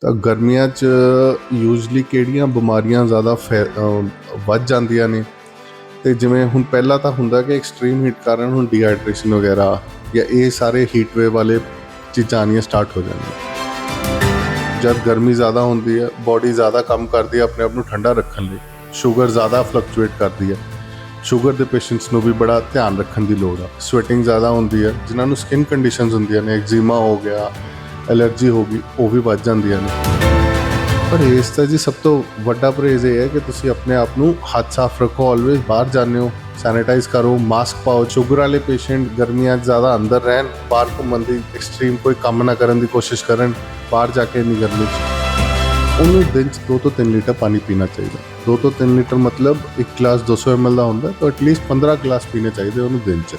ਤਾਂ ਗਰਮੀਆਂ 'ਚ ਯੂਜੂਲੀ ਕਿਹੜੀਆਂ ਬਿਮਾਰੀਆਂ ਜ਼ਿਆਦਾ ਫੈ- ਵੱਧ ਜਾਂਦੀਆਂ ਨੇ? ਤੇ ਜਿਵੇਂ ਹੁਣ ਪਹਿਲਾਂ ਤਾਂ ਹੁੰਦਾ ਕਿ ਐਕਸਟ੍ਰੀਮ ਹੀਟ ਕਾਰਨ ਹੁਣ ਡੀਹਾਈਡਰੇਸ਼ਨ ਵਗੈਰਾ ਜਾਂ ਇਹ ਸਾਰੇ ਹੀਟ ਵੇਵ ਵਾਲੇ ਚੀਜ਼ਾਂ ਆਉਣੀਆਂ ਸਟਾਰਟ ਹੋ ਜਾਂਦੀਆਂ। ਜਦ ਗਰਮੀ ਜ਼ਿਆਦਾ ਹੁੰਦੀ ਹੈ ਬਾਡੀ ਜ਼ਿਆਦਾ ਕੰਮ ਕਰਦੀ ਹੈ ਆਪਣੇ ਆਪ ਨੂੰ ਠੰਡਾ ਰੱਖਣ ਲਈ। ਸ਼ੂਗਰ ਜ਼ਿਆਦਾ ਫਲਕਚੁਏਟ ਕਰਦੀ ਹੈ। ਸ਼ੂਗਰ ਦੇ ਪੇਸ਼ੈਂਟਸ ਨੂੰ ਵੀ ਬੜਾ ਧਿਆਨ ਰੱਖਣ ਦੀ ਲੋੜ ਆ। ਸਵੈਟਿੰਗ ਜ਼ਿਆਦਾ ਹੁੰਦੀ ਹੈ, ਜਿਨ੍ਹਾਂ ਨੂੰ ਸਕਿਨ ਕੰਡੀਸ਼ਨਸ ਹੁੰਦੀਆਂ ਨੇ ਐਗਜ਼ੀਮਾ ਹੋ ਗਿਆ ਐਲਰਜੀ ਹੋ ਗਈ, ਉਹ ਵੀ ਵੱਧ ਜਾਂਦੀਆਂ ਨੇ। ਪਰ ਇਸ ਤਾਂ ਜੀ ਸਭ ਤੋਂ ਵੱਡਾ ਪਰਹੇਜ਼ ਇਹ ਹੈ ਕਿ ਤੁਸੀਂ ਆਪਣੇ ਆਪ ਨੂੰ ਹੱਥ ਸਾਫ਼ ਰੱਖੋ ਆਲਵੇਜ਼ ਬਾਹਰ ਜਾਂਦੇ ਹੋ ਸੈਨੀਟਾਈਜ਼ ਕਰੋ ਮਾਸਕ ਪਾਓ ਸ਼ੂਗਰ ਵਾਲੇ ਪੇਸ਼ੈਂਟ ਗਰਮੀਆਂ 'ਚ ਜ਼ਿਆਦਾ ਅੰਦਰ ਰਹਿਣ, ਬਾਹਰ ਘੁੰਮਣ ਦੀ ਐਕਸਟ੍ਰੀਮ ਕੋਈ ਕੰਮ ਨਾ ਕਰਨ ਦੀ ਕੋਸ਼ਿਸ਼ ਕਰਨ, ਬਾਹਰ ਜਾ ਕੇ ਨਹੀਂ ਗਰਮੀ 'ਚ। ਉਹਨੂੰ ਦਿਨ 'ਚ 2 ਤੋਂ 3 ਲੀਟਰ ਪਾਣੀ ਪੀਣਾ ਚਾਹੀਦਾ। 2 ਤੋਂ 3 ਲੀਟਰ ਮਤਲਬ ਇੱਕ ਗਲਾਸ 200 ml ਦਾ ਹੁੰਦਾ, ਤਾਂ ਐਟਲੀਸਟ 15 ਗਲਾਸ ਪੀਣੇ ਚਾਹੀਦੇ ਉਹਨੂੰ ਦਿਨ 'ਚ।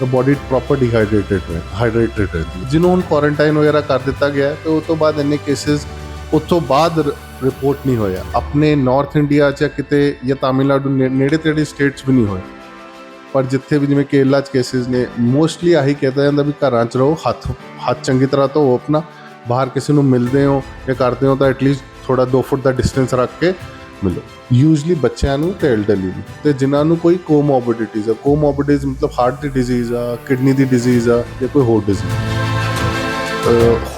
ਤਾਂ ਬਾਡੀ ਪ੍ਰੋਪਰ ਡੀਹਾਈਡਰੇਟਡ ਰਹੇ ਹਾਈਡਰੇਟਡ ਰਹਿੰਦੀ ਜਿਹਨੂੰ ਹੁਣ ਕੁਆਰੰਟਾਈਨ ਵਗੈਰਾ ਕਰ ਦਿੱਤਾ ਗਿਆ ਹੈ, ਤੇ ਉਹ ਤੋਂ ਬਾਅਦ ਇੰਨੇ ਕੇਸਿਸ ਉੱਥੋਂ ਬਾਅਦ ਰਿਪੋਰਟ ਨਹੀਂ ਹੋਇਆ। ਆਪਣੇ ਨਾਰਥ ਇੰਡੀਆ 'ਚ ਕਿਤੇ ਜਾਂ ਤਾਮਿਲਨਾਡੂ ਨੇੜੇ ਤੇੜੇ ਸਟੇਟਸ ਵੀ ਨਹੀਂ ਹੋਏ। ਪਰ ਜਿੱਥੇ ਵੀ ਜਿਵੇਂ ਕੇਰਲਾ 'ਚ ਕੇਸਿਸ ਨੇ ਮੋਸਟਲੀ ਆਹੀ ਕਹਿੰਦਾ ਜਾਂਦਾ ਵੀ ਘਰਾਂ 'ਚ ਰਹੋ ਹੱਥ ਹੱਥ ਚੰਗੀ ਤਰ੍ਹਾਂ ਧੋਵੋ ਆਪਣਾ। ਬਾਹਰ ਕਿਸੇ ਨੂੰ ਮਿਲਦੇ ਹੋ ਜਾਂ ਕਰਦੇ ਹੋ ਤਾਂ ਐਟਲੀਸਟ ਥੋੜਾ 2 ਫੁੱਟ ਦਾ ਡਿਸਟੈਂਸ ਰੱਖ ਕੇ ਮਿਲੋ। ਯੂਜੂਲੀ ਬੱਚਿਆਂ ਨੂੰ ਤੇ ਐਲਡਰਲੀ ਨੂੰ। ਤੇ ਜਿਨ੍ਹਾਂ ਨੂੰ ਕੋਈ ਕੋਮੋਰਬਿਡਿਟੀਜ਼ ਆ ਕੋਮੋਰਬਿਡਿਟੀਜ਼ ਮਤਲਬ ਹਾਰਟ ਦੀ ਡਿਜ਼ੀਜ਼ ਆ ਕਿਡਨੀ ਦੀ ਡਿਜ਼ੀਜ਼ ਆ ਜਾਂ ਕੋਈ ਹੋਰ ਡਿਜ਼ੀਜ਼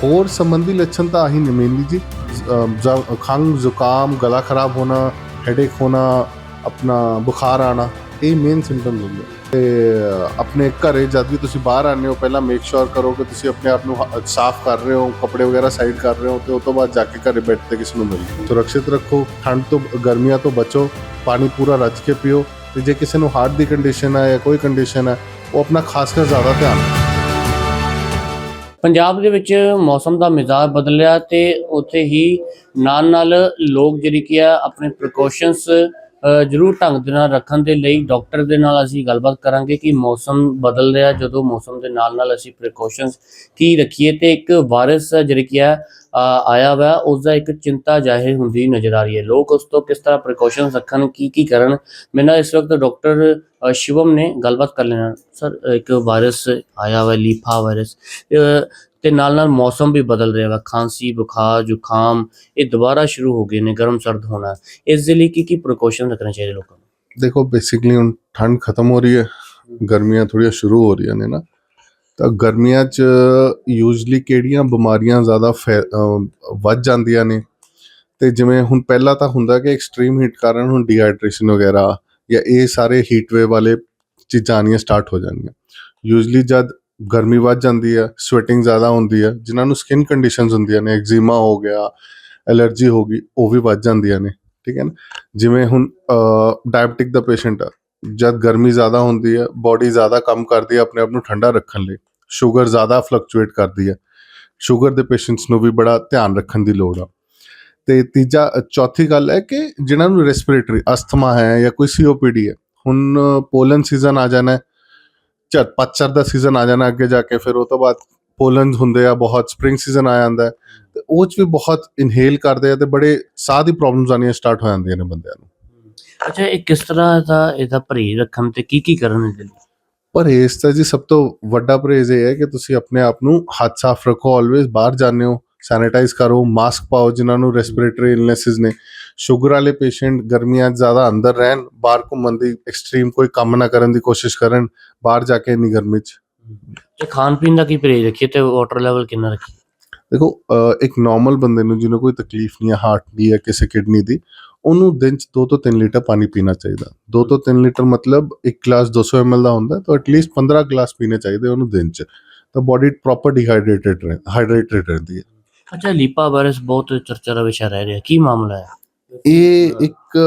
ਹੋਰ ਸੰਬੰਧੀ ਲੱਛਣ ਤਾਂ ਆਹੀ ਨੇ ਮੇਨਲੀ ਜੀ। ਅਹ, ਖੰਘ ਜ਼ੁਕਾਮ ਗਲਾ ਖਰਾਬ ਹੋਣਾ ਹੈਡੇਕ ਹੋਣਾ ਆਪਣਾ ਬੁਖਾਰ ਆਣਾ ਇਹ ਮੇਨ ਸਿੰਪਟਮਸ ਹੁੰਦੇ ਆ। ਤੇ ਆਪਣੇ ਘਰੇ ਜਦ ਵੀ ਤੁਸੀਂ ਬਾਹਰ ਆਉਂਦੇ ਹੋ, ਪਹਿਲਾਂ ਮੇਕ ਸ਼ੋਰ ਕਰੋ ਕਿ ਤੁਸੀਂ ਆਪਣੇ ਆਪ ਨੂੰ ਹ- ਸਾਫ਼ ਕਰ ਰਹੇ ਹੋ, ਕੱਪੜੇ ਵਗੈਰਾ ਸਾਈਡ ਕਰ ਰਹੇ ਹੋ ਤੇ ਉਸ ਤੋਂ ਬਾਅਦ ਜਾ ਕੇ ਘਰੇ ਬੈਠ ਕੇ ਕਿਸੇ ਨੂੰ ਮਿਲੋ ਸੁਰੱਖਿਅਤ ਰੱਖੋ, ਠੰਡ ਤੋਂ, ਗਰਮੀਆਂ ਤੋਂ ਬਚੋ, ਪਾਣੀ ਪੂਰਾ ਰੱਜ ਕੇ ਪੀਓ ਤੇ ਜੇ ਕਿਸੇ ਨੂੰ ਹਾਰਟ ਦੀ ਕੰਡੀਸ਼ਨ ਹੈ ਜਾਂ ਕੋਈ ਕੰਡੀਸ਼ਨ ਹੈ ਉਹ ਆਪਣਾ ਖਾਸ ਕਰ ਜ਼ਿਆਦਾ ਧਿਆਨ ਪੰਜਾਬ ਦੇ ਵਿੱਚ ਮੌਸਮ ਦਾ ਮਿਜ਼ਾਜ ਬਦਲਿਆ ਤੇ ਉੱਥੇ ਹੀ ਨਾਲ ਨਾਲ ਲੋਕ ਜਿਹੜੀ ਕੀ ਆ, ਆਪਣੇ ਪ੍ਰੀਕਾਸ਼ਨਸ ਜ਼ਰੂਰ ਢੰਗ ਦੇ ਨਾਲ ਰੱਖਣ ਦੇ ਲਈ ਡਾਕਟਰ ਦੇ ਨਾਲ ਅਸੀਂ ਗੱਲਬਾਤ ਕਰਾਂਗੇ ਕਿ ਮੌਸਮ ਬਦਲ ਰਿਹਾ, ਜਦੋਂ ਮੌਸਮ ਦੇ ਨਾਲ ਨਾਲ ਅਸੀਂ ਪ੍ਰੀਕਾਸ਼ਨਸ ਕੀ ਰੱਖੀਏ ਤੇ ਇੱਕ ਵਾਇਰਸ ਜਿਹੜੀ ਕੀ ਹੈ ਆਇਆ ਵਾ ਉਸ ਦਾ ਇੱਕ ਚਿੰਤਾ ਜ਼ਾਹਿਰ ਹੁੰਦੀ ਨਜ਼ਰ ਆ ਰਹੀ ਹੈ। ਲੋਕ ਉਸ ਤੋਂ ਕਿਸ ਤਰ੍ਹਾਂ ਪ੍ਰੀਕਾਸ਼ਨਸ ਰੱਖਣ ਕੀ ਕੀ ਕਰਨ? ਮੇਰੇ ਨਾਲ ਇਸ ਵਕਤ ਡਾਕਟਰ ਸ਼ਿਵਮ ਨੇ ਗੱਲਬਾਤ ਕਰ ਲੈਣਾ। ਸਰ ਇੱਕ ਵਾਇਰਸ ਆਇਆ ਵਾ ਲੀਫਾ ਵਾਇਰਸ ਤੇ ਨਾਲ ਨਾਲ ਮੌਸਮ ਵੀ ਬਦਲ ਰਿਹਾ ਵਾ। ਖਾਂਸੀ ਬੁਖਾਰ ਜ਼ੁਕਾਮ ਇਹ ਦੁਬਾਰਾ ਸ਼ੁਰੂ ਹੋ ਗਏ ਨੇ ਗਰਮ ਸਰਦ ਹੋਣਾ। ਇਸ ਦੇ ਲਈ ਕੀ ਕੀ ਪ੍ਰੀਕਾਸ਼ਨ ਰੱਖਣੇ ਚਾਹੀਦੇ ਲੋਕਾਂ ਨੂੰ? ਦੇਖੋ ਬੇਸਿਕਲੀ ਹੁਣ ਠੰਡ ਖਤਮ ਹੋ ਰਹੀ ਹੈ। ਗਰਮੀਆਂ ਥੋੜੀਆਂ ਸ਼ੁਰੂ ਹੋ ਰਹੀਆਂ ਨੇ ਨਾ। ਤਾਂ ਗਰਮੀਆਂ 'ਚ ਯੂਜੂਲੀ ਕਿਹੜੀਆਂ ਬਿਮਾਰੀਆਂ ਜ਼ਿਆਦਾ ਫੈ- ਵੱਧ ਜਾਂਦੀਆਂ ਨੇ? ਤੇ ਜਿਵੇਂ ਹੁਣ ਪਹਿਲਾਂ ਤਾਂ ਹੁੰਦਾ ਕਿ ਐਕਸਟ੍ਰੀਮ ਹੀਟ ਕਾਰਨ ਹੁਣ ਡੀਹਾਈਡਰੇਸ਼ਨ ਵਗੈਰਾ ਜਾਂ ਇਹ ਸਾਰੇ ਹੀਟ ਵੇਵ ਵਾਲੇ ਚੀਜ਼ਾਂ ਆਉਣੀਆਂ ਸਟਾਰਟ ਹੋ ਜਾਂਦੀਆਂ ਯੂਜੂਲੀ ਜਦ ਗਰਮੀ ਵੱਧ ਜਾਂਦੀ ਹੈ ਸਵੈਟਿੰਗ ਜ਼ਿਆਦਾ ਹੁੰਦੀ ਹੈ, ਜਿਨ੍ਹਾਂ ਨੂੰ ਸਕਿਨ ਕੰਡੀਸ਼ਨਸ ਹੁੰਦੀਆਂ ਨੇ ਐਗਜ਼ੀਮਾ ਹੋ ਗਿਆ ਐਲਰਜੀ ਹੋ ਗਈ, ਉਹ ਵੀ ਵੱਧ ਜਾਂਦੀਆਂ ਨੇ, ਠੀਕ ਹੈ ਨਾ? ਜਿਵੇਂ ਹੁਣ ਡਾਇਬਟਿਕ ਦਾ ਪੇਸ਼ੈਂਟ ਆ ਜਦ ਗਰਮੀ ਜ਼ਿਆਦਾ ਹੁੰਦੀ ਹੈ ਬਾਡੀ ਜ਼ਿਆਦਾ ਕੰਮ ਕਰਦੀ ਹੈ ਆਪਣੇ ਆਪ ਨੂੰ ਠੰਡਾ ਰੱਖਣ ਲਈ ਸ਼ੂਗਰ ਜ਼ਿਆਦਾ ਫਲਕਚੁਏਟ ਕਰਦੀ ਹੈ ਸ਼ੂਗਰ ਦੇ ਪੇਸ਼ੈਂਟਸ ਨੂੰ ਵੀ ਬੜਾ ਧਿਆਨ ਰੱਖਣ ਦੀ ਲੋੜ ਆ। ਤੇ ਤੀਜਾ, ਚੌਥੀ ਗੱਲ ਹੈ ਕਿ ਜਿਨ੍ਹਾਂ ਨੂੰ ਰੈਸਪੀਰੇਟਰੀ ਅਸਥਮਾ ਹੈ ਜਾਂ ਕੋਈ ਸੀਓਪੀਡੀ ਹੈ, ਹੁਣ ਪੋਲਨ ਸੀਜ਼ਨ ਆ ਜਾਣਾ ਹੈ, ਝੜ ਪਤਝੜ ਦਾ ਸੀਜ਼ਨ ਆ ਜਾਣਾ ਅੱਗੇ ਜਾ ਕੇ, ਫਿਰ ਉਹ ਤੋਂ ਬਾਅਦ ਪੋਲਨ ਹੁੰਦੇ ਆ, ਬਹੁਤ ਸਪ੍ਰਿੰਗ ਸੀਜ਼ਨ ਆ ਜਾਂਦਾ ਹੈ, ਤੇ ਉਹ ਚ ਵੀ ਬਹੁਤ ਇਨਹੇਲ ਕਰਦੇ ਆ ਤੇ ਬੜੇ ਸਾਹ ਦੀ ਪ੍ਰੋਬਲਮਸ ਆਉਣੀਆਂ ਸਟਾਰਟ ਹੋ ਜਾਂਦੀਆਂ ਨੇ ਬੰਦਿਆਂ ਨੂੰ। ਅੱਛਾ ਇਹ ਕਿਸ ਤਰ੍ਹਾਂ ਦਾ ਇਹਦਾ ਪਰਹੇਜ਼ ਰੱਖਣ ਤੇ ਕੀ ਕੀ ਕਰਨ ਇਹਦੇ ਲਈ? ਪਰਹੇਜ਼ ਤਾਂ ਜੀ ਸਭ ਤੋਂ ਵੱਡਾ ਪਰਹੇਜ਼ ਇਹ ਹੈ ਕਿ ਤੁਸੀਂ ਆਪਣੇ ਆਪ ਨੂੰ ਹੱਥ ਸਾਫ਼ ਰੱਖੋ ਆਲਵੇਜ਼ ਬਾਹਰ ਜਾਂਦੇ ਹੋ ਸੈਨੀਟਾਈਜ਼ ਕਰੋ ਮਾਸਕ ਪਾਓ ਜਿਨ੍ਹਾਂ ਨੂੰ ਰੈਸਪੀਰੇਟਰੀ ਇਲਨੈਸਿਸ ਨੇ। ਸ਼ੂਗਰ ਵਾਲੇ ਪੇਸ਼ੈਂਟ ਗਰਮੀਆਂ 'ਚ ਜ਼ਿਆਦਾ ਅੰਦਰ ਰਹਿਣ ਬਾਹਰ ਘੁੰਮਣ ਦੀ ਐਕਸਟ੍ਰੀਮ ਕੋਈ ਕੰਮ ਨਾ ਕਰਨ ਦੀ ਕੋਸ਼ਿਸ਼ ਕਰਨ ਬਾਹਰ ਜਾ ਕੇ ਨਹੀਂ ਗਰਮੀ 'ਚ। ਤੇ ਖਾਣ ਪੀਣ ਦਾ ਕੀ ਪਰਹੇਜ਼ ਰੱਖੀਏ ਤੇ ਵਾਟਰ ਲੈਵਲ ਕਿੰਨਾ ਰੱਖੀਏ? ਦੇਖੋ ਇੱਕ ਨਾਰਮਲ ਬੰਦੇ ਨੂੰ ਜਿਹਨੂੰ ਕੋਈ ਤਕਲੀਫ ਨਹੀਂ ਹੈ ਹਾਰਟ ਦੀ ਜਾਂ ਕਿਸੇ ਕਿਡਨੀ ਦੀ ਉਹਨੂੰ ਦਿਨ ਚ 2 ਤੋਂ 3 ਲੀਟਰ ਪਾਣੀ ਪੀਣਾ ਚਾਹੀਦਾ। 2 ਤੋਂ 3 ਲੀਟਰ ਮਤਲਬ ਇੱਕ ਗਲਾਸ 200 ml ਦਾ ਹੁੰਦਾ ਤਾਂ ਐਟਲੀਸਟ 15 ਗਲਾਸ ਪੀਣੇ ਚਾਹੀਦੇ ਉਹਨੂੰ ਦਿਨ ਚ। ਤਾਂ ਬਾਡੀ ਪ੍ਰੋਪਰ ਡਿਹਾਈਡਰੇਟਡ ਹਾਈਡਰੇਟਡ ਰਹਿੰਦੀ ਹੈ। ਅੱਛਾ ਲੀਪਾ ਵਾਇਰਸ ਬਹੁਤ ਚਰਚਾ ਦਾ ਵਿਸ਼ਾ ਰਹਿ ਰਿਹਾ। ਕੀ ਮਾਮਲਾ ਹੈ? ਇਹ ਇੱਕ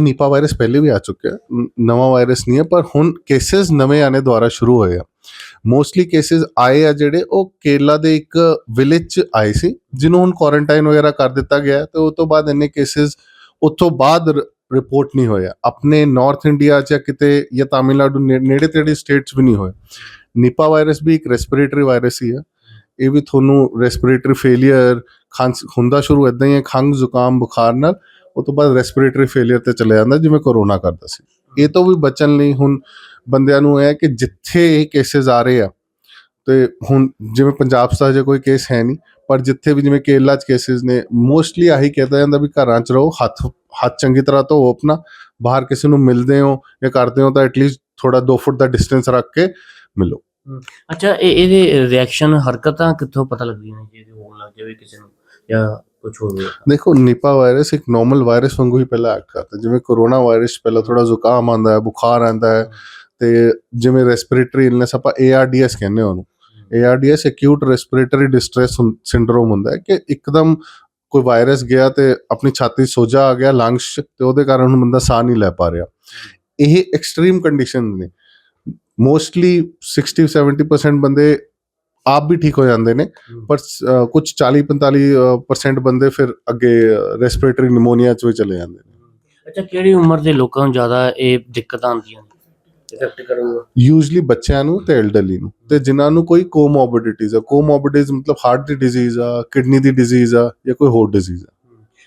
ਨੀਪਾ ਵਾਇਰਸ ਪਹਿਲੇ ਵੀ ਆ ਚੁੱਕਿਆ ਨਵਾਂ ਵਾਇਰਸ ਨਹੀਂ ਹੈ ਪਰ ਹੁਣ ਕੇਸਸ ਨਵੇਂ ਆਨੇ ਦੁਆਰਾ ਸ਼ੁਰੂ ਹੋਏ ਆ। ਮੋਸਟਲੀ ਕੇਸਸ ਆਏ ਆ ਜਿਹੜੇ ਉਹ ਕੇਰਲਾ ਦੇ ਇੱਕ ਵਿਲੇਜ ਚ ਆਏ ਸੀ ਜਿਹਨੂੰ ਹੁਣ ਕੁਆਰੰਟਾਈਨ ਵਗੈਰਾ ਕਰ ਦਿੱਤਾ ਗਿਆ ਤੇ ਉਸ ਤੋਂ ਬਾਅਦ ਇੰਨੇ ਕੇਸਸ ਉੱਥੋਂ ਬਾਅਦ ਰਿਪੋਰਟ ਨਹੀਂ ਹੋਇਆ। ਆਪਣੇ ਨਾਰਥ ਇੰਡੀਆ ਚ ਜਾਂ ਕਿਤੇ ਜਾਂ ਤਾਮਿਲਨਾਡੂ ਨੇੜੇ ਤੇੜੇ ਸਟੇਟਸ ਵੀ ਨਹੀਂ ਹੋਏ। ਨੀਪਾ ਵਾਇਰਸ ਵੀ ਇੱਕ ਰੈਸਪੀਰੇਟਰੀ ਵਾਇਰਸ ਹੀ ਹੈ ਇਹ ਵੀ ਤੁਹਾਨੂੰ ਰੈਸਪੀਰੇਟਰੀ ਫੇਲਿਅਰ ਖਾਂਸ ਹੁੰਦਾ ਸ਼ੁਰੂ ਇਦਾਂ ਹੀ ਹੈ ਖੰਘ ਜ਼ੁਕਾਮ, ਬੁਖਾਰ ਨਾਲ ਉਹ ਤੋਂ ਬਾਅਦ ਰੈਸਪੀਰੇਟਰੀ ਫੇਲਿਅਰ ਤੇ ਚਲੇ ਜਾਂਦਾ ਜਿਵੇਂ ਕਰੋਨਾ ਕਰਦਾ ਸੀ। ਇਹ ਤੋਂ ਵੀ ਬਚਣ ਲਈ ਹੁਣ ਬੰਦਿਆਂ ਨੂੰ ਇਹ ਹੈ ਕਿ ਜਿੱਥੇ ਇਹ ਕੇਸਿਸ ਆ ਰਹੇ ਆ, ਤੇ ਹੁਣ ਜਿਵੇਂ ਪੰਜਾਬ 'ਚ ਤਾਂ ਹਜੇ ਕੋਈ ਕੇਸ ਹੈ ਨਹੀਂ ਪਰ ਜਿੱਥੇ ਵੀ ਜਿਵੇਂ ਕੇਰਲਾ ਚ ਕੇਸਿਸ ਨੇ ਮੋਸਟਲੀ ਆਹੀ ਕਹਿੰਦਾ ਜਾਂਦਾ ਵੀ ਘਰਾਂ ਚ ਰਹੋ ਹੱਥ ਹੱਥ ਚੰਗੀ ਤਰ੍ਹਾਂ ਧੋਵੋ ਆਪਣਾ ਬਾਹਰ ਕਿਸੇ ਨੂੰ ਮਿਲਦੇ ਹੋ ਜਾਂ ਕਰਦੇ ਹੋ ਤਾਂ ਐਟਲੀਸਟ ਥੋੜਾ 2 ਫੁੱਟ ਦਾ ਡਿਸਟੈਂਸ ਰੱਖ ਕੇ ਮਿਲੋ। ਅੱਛਾ ਇਹ ਇਹਦੇ ਰਿਐਕਸ਼ਨ ਹਰਕਤਾਂ ਕਿੱਥੋਂ ਪਤਾ ਲੱਗਦੀਆਂ ਨੇ? ਜੇ ਹੋਣ ਲੱਗ ਜਾਵੇ ਕਿਸੇ ਨੂੰ ਜਾਂ ਕੁਝ ਹੋਰ ਵੀ ਦੇਖੋ ਨਿਪਾ ਵਾਇਰਸ ਇੱਕ ਨਾਰਮਲ ਵਾਇਰਸ ਵਾਂਗੂ ਹੀ ਪਹਿਲਾਂ ਐਕਟ ਕਰਦਾ। ਜਿਵੇਂ ਕਰੋਨਾ ਵਾਇਰਸ ਪਹਿਲਾਂ ਥੋੜਾ ਜ਼ੁਕਾਮ ਆਂਦਾ ਹੈ ਬੁਖਾਰ ਆਂਦਾ ਹੈ ਤੇ ਜਿਵੇਂ ਰੈਸਪੀਰੇਟਰੀ ਇਲਨੈਸ ਆਪਾਂ ARDS ਕਹਿੰਦੇ ਹਾਂ ਉਹਨੂੰ। ARDS acute respiratory distress syndrome ਹੁੰਦਾ ਹੈ ਕਿ ਇੱਕਦਮ ਕੋਈ ਵਾਇਰਸ ਗਿਆ ਤੇ ਆਪਣੀ ਛਾਤੀ ਸੋਜਾ ਆ ਗਿਆ ਲੰਗਸ ਤੇ ਉਹਦੇ ਕਾਰਨ ਬੰਦਾ ਸਾਹ ਨਹੀਂ ਲੈ ਪਾ ਰਿਹਾ। ਇਹ ਐਕਸਟ੍ਰੀਮ ਕੰਡੀਸ਼ਨ ਨੇ। ਮੋਸਟਲੀ 60 70% ਬੰਦੇ ਆਪ ਵੀ ਠੀਕ ਹੋ ਜਾਂਦੇ ਨੇ ਪਰ ਕੁਝ 40 45% ਬੰਦੇ ਫਿਰ ਅੱਗੇ ਰੈਸਪੀਰੇਟਰੀ ਨਿਮੋਨੀਆ ਚ ਵੀ ਚਲੇ ਜਾਂਦੇ ਨੇ। ਅੱਛਾ ਕਿਹੜੀ ਉਮਰ ਦੇ ਲੋਕਾਂ ਨੂੰ ਜ਼ਿਆਦਾ ਇਹ ਦਿੱਕਤਾਂ ਆਉਂਦੀਆਂ ਨੇ? ਇਫੈਕਟ ਕਰੂਗਾ। ਯੂਜੂਲੀ ਬੱਚਿਆਂ ਨੂੰ ਤੇ ਐਲਡਰਲੀ ਨੂੰ। ਤੇ ਜਿਨ੍ਹਾਂ ਨੂੰ ਕੋਈ ਕੋਮੋਰਬਿਡਿਟੀਜ਼ ਆ ਕੋਮੋਰਬਿਡਿਟੀਜ਼ ਮਤਲਬ ਹਾਰਟ ਦੀ ਡਿਜ਼ੀਜ਼ ਆ ਕਿਡਨੀ ਦੀ ਡਿਜ਼ੀਜ਼ ਆ ਜਾਂ ਕੋਈ ਹੋਰ ਡਿਜ਼ੀਜ਼ ਆ।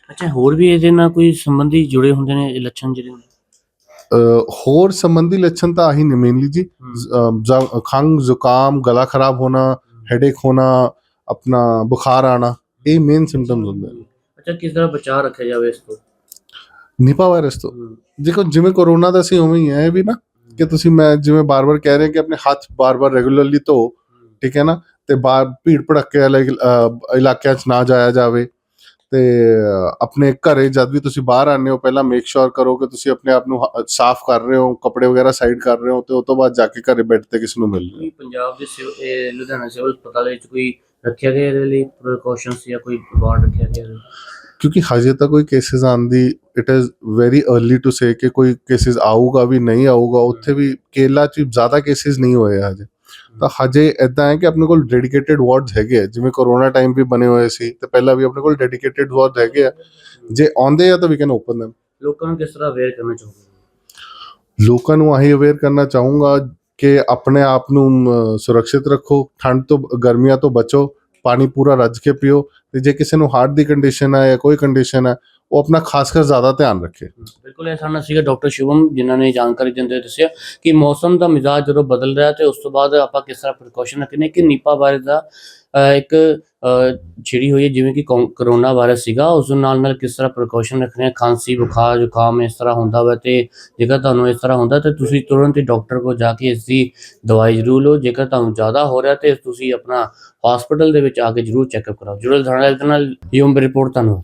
ਅੱਛਾ ਹੋਰ ਵੀ ਇਹਦੇ ਨਾਲ ਕੋਈ ਸੰਬੰਧੀ ਜੁੜੇ ਹੁੰਦੇ ਨੇ ਇਹ ਲੱਛਣ ਜਿਹੜੇ ਅ, ਹੋਰ ਸੰਬੰਧੀ ਲੱਛਣ ਤਾਂ ਆਹੀ ਨੇ ਮੇਨਲੀ ਜ਼- ਖੰਗ ਜ਼ੁਕਾਮ ਗਲਾ ਖਰਾਬ ਹੋਣਾ ਹੈਡੇਕ ਹੋਣਾ ਆਪਣਾ ਬੁਖਾਰ ਆਣਾ ਇਹ ਮੇਨ ਸਿੰਪਟਮਸ ਹੁੰਦੇ ਨੇ। ਅੱਛਾ ਕਿਸ ਤਰ੍ਹਾਂ ਬਚਾਅ ਰੱਖਿਆ ਜਾਵੇ ਇਸ ਤੋਂ? ਨਿਪਾ ਵਾਇਰਸ ਤੋਂ। ਦੇਖੋ ਜਿਵੇਂ ਕੋਰੋਨਾ ਦਾ ਸੀ ਉਵੇਂ ਹੀ ਹੈ ਇਹ ਵੀ ਨਾ ਕਿ ਤੁਸੀਂ ਮੈਂ ਜਿਵੇਂ ਬਾਰ-ਬਾਰ ਕਹਿ ਰਹੇ ਕਿ ਆਪਣੇ ਹੱਥ ਬਾਰ-ਬਾਰ ਰੈਗੂਲਰਲੀ ਧੋ ਠੀਕ ਹੈ ਨਾ? ਤੇ ਬਾਹਰ ਭੀੜ ਭੜੱਕੇ ਵਾਲੇ ਇਲਾਕਿਆਂ 'ਚ ਨਾ ਜਾਇਆ ਜਾਵੇ। ਤੇ ਆਪਣੇ ਘਰੇ ਜਦ ਵੀ ਤੁਸੀਂ ਬਾਹਰ ਆਉਂਦੇ ਹੋ ਪਹਿਲਾਂ ਮੇਕ ਸ਼ੋਰ ਕਰੋ ਕਿ ਤੁਸੀਂ ਆਪਣੇ ਆਪ ਨੂੰ ਸਾਫ਼ ਕਰ ਰਹੇ ਹੋ ਕੱਪੜੇ ਵਗੈਰਾ ਸਾਈਡ ਕਰ ਰਹੇ ਹੋ ਤੇ ਉਸ ਤੋਂ ਬਾਅਦ ਜਾ ਕੇ ਘਰੇ ਬੈੱਡ ਤੇ ਕਿਸ ਨੂੰ ਮਿਲ ਰਹੇ ਹੋ ਪੰਜਾਬ ਦੇ ਲੁਧਿਆਣਾ ਸਿਵਲ ਹਸਪਤਾਲ ਵਿੱਚ ਕੋਈ ਰੱਖਿਆ ਗਿਆ ਇਹਦੇ ਲਈ ਪ੍ਰੀਕਾਸ਼ਨਸ ਜਾਂ ਕੋਈ ਵਾਰਡ ਰੱਖਿਆ ਗਿਆ ਕਿਉਂਕਿ ਹਜੇ ਤੱਕ ਕੋਈ ਕੇਸਿਸ ਆਂਦੀ it is very early to say ਕਿ ਕੋਈ ਕੇਸਿਸ ਆਊਗਾ ਵੀ ਨਹੀਂ ਆਊਗਾ ਉੱਥੇ ਵੀ ਕੇਰਲਾ 'ਚ ਜ਼ਿਆਦਾ ਕੇਸਿਸ ਨਹੀਂ ਹੋਏ ਹਜੇ। ਤਾਂ ਹਜੇ ਇਦਾਂ ਹੈ ਕਿ ਆਪਣੇ ਕੋਲ ਡੈਡੀਕੇਟਿਡ ਵਾਰਡਸ ਹੈਗੇ ਜਿਵੇਂ ਕੋਰੋਨਾ ਟਾਈਮ ਵੀ ਬਣੇ ਹੋਏ ਸੀ ਤੇ ਪਹਿਲਾਂ ਵੀ ਆਪਣੇ ਕੋਲ ਡੈਡੀਕੇਟਿਡ ਵਾਰਡ ਹੈਗੇ ਆ। ਜੇ ਆਉਂਦੇ ਆ ਤਾਂ ਵੀ ਕੈਨ ਓਪਨ them ਲੋਕਾਂ ਨੂੰ ਕਿਸ ਤਰ੍ਹਾਂ ਅਵੇਅਰ ਕਰਨਾ ਚਾਹੁੰਦੇ ਲੋਕਾਂ ਨੂੰ ਆਹੀ ਅਵੇਅਰ ਕਰਨਾ ਚਾਹੂੰਗਾ ਕਿ ਆਪਣੇ ਆਪ ਨੂੰ ਸੁਰੱਖਿਅਤ ਰੱਖੋ ਠੰਡ ਤੋਂ ਗਰਮੀਆਂ ਤੋਂ ਬਚੋ ਪਾਣੀ ਪੂਰਾ ਰੱਜ ਕੇ ਪੀਓ ਤੇ ਜੇ ਕਿਸੇ ਨੂੰ ਹਾਰਟ ਦੀ ਕੰਡੀਸ਼ਨ ਹੈ ਜਾਂ ਕੋਈ ਕੰਡੀਸ਼ਨ ਹੈ ਉਹ ਆਪਣਾ ਖਾਸ ਕਰ ਜ਼ਿਆਦਾ ਧਿਆਨ ਰੱਖੇ। ਬਿਲਕੁਲ, ਇਹ ਸਾਨੂੰ ਸੀਗਾ ਡਾਕਟਰ ਸ਼ਿਵਮ ਜਿਨ੍ਹਾਂ ਨੇ ਜਾਣਕਾਰੀ ਦਿੰਦੇ ਹੋਏ ਦੱਸਿਆ ਕਿ ਮੌਸਮ ਦਾ ਮਿਜ਼ਾਜ ਜਦੋਂ ਬਦਲ ਰਿਹਾ ਤੇ ਉਸ ਤੋਂ ਬਾਅਦ ਆਪਾਂ ਕਿਸ ਤਰ੍ਹਾਂ ਪ੍ਰੀਕਾਸ਼ਨ ਰੱਖਣੇ ਕਿ ਨੀਪਾ ਵਾਇਰਸ ਦਾ ਇੱਕ ਛਿੜੀ ਹੋਈ ਹੈ, ਜਿਵੇਂ ਕਿ ਕੋ- ਕਰੋਨਾ ਵਾਇਰਸ ਸੀਗਾ, ਉਸ ਨਾਲ ਨਾਲ ਕਿਸ ਤਰ੍ਹਾਂ ਪ੍ਰੀਕਾਸ਼ਨ ਰੱਖਣੇ ਖਾਂਸੀ, ਬੁਖਾਰ, ਜ਼ੁਕਾਮ ਇਸ ਤਰ੍ਹਾਂ ਹੁੰਦਾ ਵਾ ਤੇ ਜੇਕਰ ਤੁਹਾਨੂੰ ਇਸ ਤਰ੍ਹਾਂ ਹੁੰਦਾ ਤੇ ਤੁਸੀਂ ਤੁਰੰਤ ਹੀ ਡਾਕਟਰ ਕੋਲ ਜਾ ਕੇ ਇਸ ਦੀ ਦਵਾਈ ਜ਼ਰੂਰ ਲਓ। ਜੇਕਰ ਤੁਹਾਨੂੰ ਜ਼ਿਆਦਾ ਹੋ ਰਿਹਾ ਤੇ ਤੁਸੀਂ ਆਪਣਾ ਹਸਪੀਟਲ ਦੇ ਵਿੱਚ ਆ ਕੇ ਜ਼ਰੂਰ ਚੈੱਕਅਪ ਕਰਾਓ। ਜ਼ਰੂਰ ਧਾਰਨਾ ਨਾਲ ਯੂਮ ਰਿਪੋਰਟ ਤੁਹਾਨੂੰ।